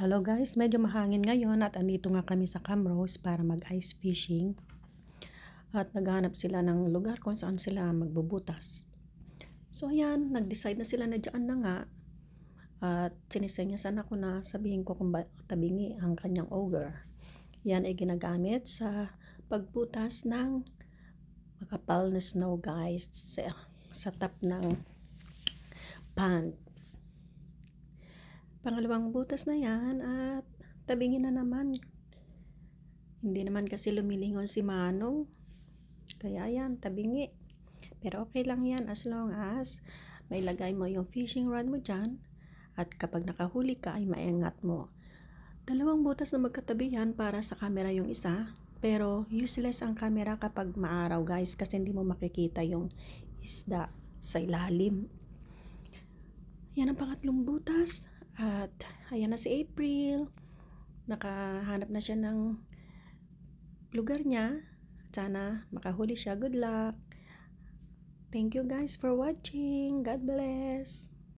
Hello guys, medyo mahangin ngayon at andito nga kami sa Camrose para mag-ice fishing. At naghahanap sila ng lugar kung saan sila magbubutas. So ayan, nag-decide na sila na dyan na nga. At sinisenyasan ako na sabihin ko kung tabingi ang kanyang ogre. Yan ay ginagamit sa pagbutas ng makapal na snow guys sa, sa top ng pond. Pangalawang butas na yan at tabingin na naman. Hindi naman kasi lumilingon si Manong. Kaya yan, tabingi. Pero okay lang yan as long as may lagay mo yung fishing rod mo dyan at kapag nakahuli ka ay maingat mo. Dalawang butas na magkatabi yan para sa camera yung isa. Pero useless ang camera kapag maaraw guys kasi hindi mo makikita yung isda sa ilalim. Yan ang pangatlong butas. At ayan na si April. Nakahanap na siya ng lugar niya. Sana makahuli siya. Good luck. Thank you guys for watching. God bless.